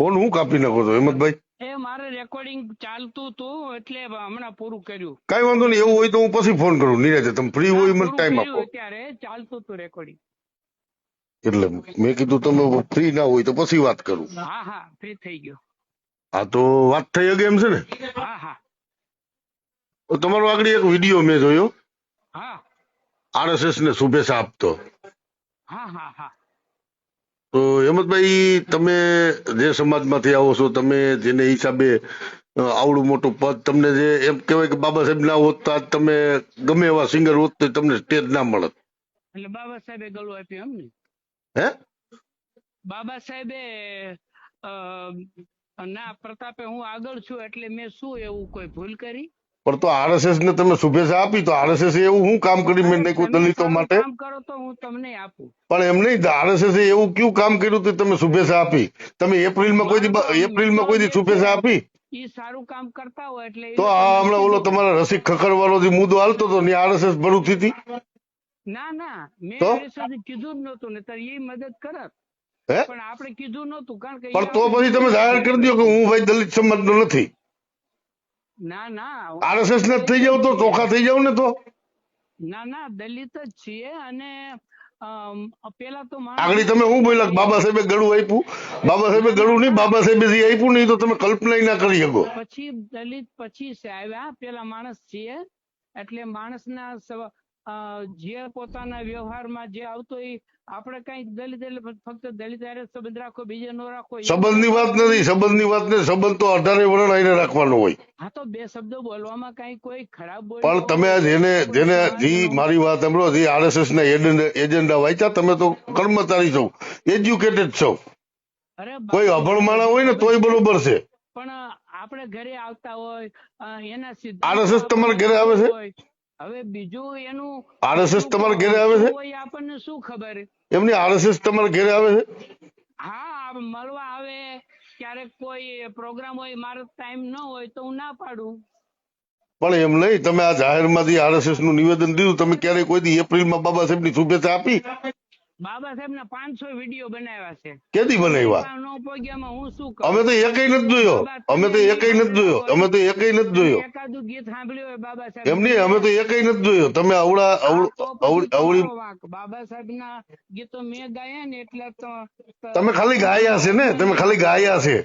Phone હું કાપી નાખો છો હેમંતભાઈ? એ મારે રેકોર્ડિંગ ચાલતું હતું એટલે હમણાં પૂરું કર્યું. કઈ વાંધો નહીં એવું હોય તો હું પછી ફોન કરું નિરાજે તમે ફ્રી હોય મને ટાઈમ આપો. અત્યારે ચાલતું હતું રેકોર્ડિંગ એટલે મેં કીધું તમે ફ્રી ના હોય તો પછી વાત કરું. હા હા ફ્રી થઈ ગયો. હા તો વાત થઈ ગઈ એમ છે ને? હા હા. તો તમારો આગળ એક વીડિયો મેં જોયો. હા. આરએસએસ ને શુભેચ્છા આપતો. હા હા હા. તો હેમંતભાઈ તમે જે સમાજમાંથી આવો છો તમે જેને હિસાબે આવડું મોટું પદ તમને જે એમ કહેવાય કે બાબા સાહેબ ના હોત તો તમે ગમે એવા સિંગર હોત તો તમને સ્ટેજ ના મળત. એટલે બાબા સાહેબે ગળું આપ્યું એમ ને હે? બાબા સાહેબે ના પ્રતાપે હું આગળ છું એટલે મેં શું એવું કોઈ ભૂલ કરી? પણ તો આરએસએસ ને તમે શુભેચ્છા આપી તો આરએસએસ એવું શું કામ કરી મેં નહીં દલિતો માટે? કરો તો હું તમને આપું. પણ એમ નહીં આરએસએસ એવું કયું કામ કર્યું તો તમે શુભેચ્છા આપી? તમે એપ્રિલમાં કોઈ એપ્રિલમાં કોઈ શુભેચ્છા આપી? સારું કામ કરતા હોય એટલે તો આ હમણાં ઓલો તમારા રસિક ખખર જે મુદ્દો હાલતો હતો ને આરએસએસ ભરૂચથી ના ના મેં? કીધું જ નહોતું ને એ મદદ કરત પણ આપણે કીધું નહોતું કારણ કે પણ તો પછી તમે જાહેર કરી દો કે હું ભાઈ દલિત સમાજ નો નથી. ના ના આરએસએસ ને થઈ જાવ તો ચોખા થઈ જાવ ને તો? ના ના દલિત જ છીએ અને પેલા તો આગળ તમે હું બોલ્યા? બાબા સાહેબે ગળું આપ્યું. બાબા સાહેબે ગળું નહીં બાબા સાહેબે જે આપ્યું નહીં તો તમે કલ્પના ના કરી શકો. પછી દલિત પછી છે આવ્યા પેલા માણસ છીએ. એટલે માણસના જે પોતાના વ્યવહારમાં જે આવતો એ આપણે કઈ દલિત એટલે ફક્ત દલિત સંબંધ રાખો બીજે નો રાખો સંબંધની વાત નથી સંબંધની વાત ને સંબંધ તો અઢારે વર્ણ આઈને રાખવાનો હોય. હા તો બે શબ્દો બોલવામાં કઈ કોઈ ખરાબ બોલ પણ તમે જેને જેને જી મારી વાત સાંભળો જે આરએસએસ ના એજન્ડા વાંચ્યા તમે તો કર્મચારી છો એજ્યુકેટેડ છો. કોઈ અભણ માણા હોય ને તોય બરોબર છે. પણ આપણે ઘરે આવતા હોય એના RSS તમારા ઘરે આવે છે? હવે બીજું એનું આરએસએસ તમારા ઘરે આવે છે? કોઈ આપણને શું ખબર? એમની આરએસએસ તમારા ઘરે આવે છે? હા મળવા આવે. ક્યારેક કોઈ પ્રોગ્રામ હોય મારો ટાઈમ ન હોય તો હું ના પાડું. પણ એમ નહીં તમે આ જાહેરમાંથી આરએસએસનું નિવેદન દીધું તમે ક્યારેય કોઈ દી એપ્રિલમાં બાબા સાહેબની શુભેચ્છા આપી? બાબા સાહેબ ના પાંચસો વીડિયો બનાવ્યા છે. કેદી બનાવ્યા? નો પગ્યામાં હું શું અમે તો એકય નથી જોયો. અમે તો એકય નથી જોયો. અમે તો એકય નથી જોયો. એકાદું ગીત સાંભળ્યું હોય બાબા સાહેબ. એમ નહીં અમે તો એકય નથી જોયો. તમે અવળા અવળ-. બાબા સાહેબ ના ગીતો મેં ગાયા ને એટલે તો તમે ખાલી ગાયા છે ને? તમે ખાલી ગાયા છે.